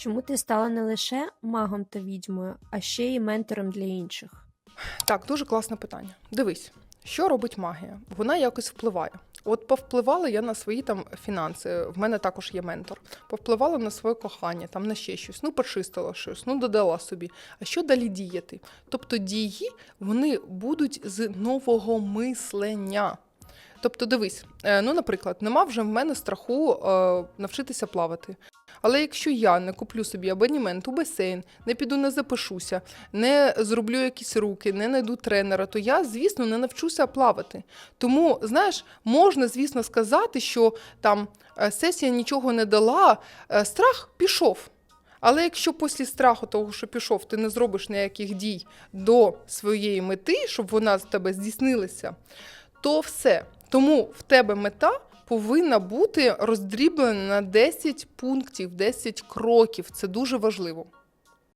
Чому ти стала не лише магом та відьмою, а ще й ментором для інших? Так, дуже класне питання. Дивись, що робить магія? Вона якось впливає. От повпливала я на свої там фінанси. В мене також є ментор. Повпливала на своє кохання, там на ще щось. Ну, почистила щось, ну додала собі. А що далі діяти? Тобто дії вони будуть з нового мислення. Тобто, дивись, е, ну, наприклад, нема вже в мене страху е, навчитися плавати. Але якщо я не куплю собі абонімент у басейн, не піду не запишуся, не зроблю якісь руки, не знайду тренера, то я, звісно, не навчуся плавати. Тому, знаєш, можна, звісно, сказати, що там е, сесія нічого не дала, е, страх пішов. Але якщо після страху того, що пішов, ти не зробиш ніяких дій до своєї мети, щоб вона з тебе здійснилася, то все. Тому в тебе мета повинна бути роздріблена на 10 пунктів, 10 кроків. Це дуже важливо.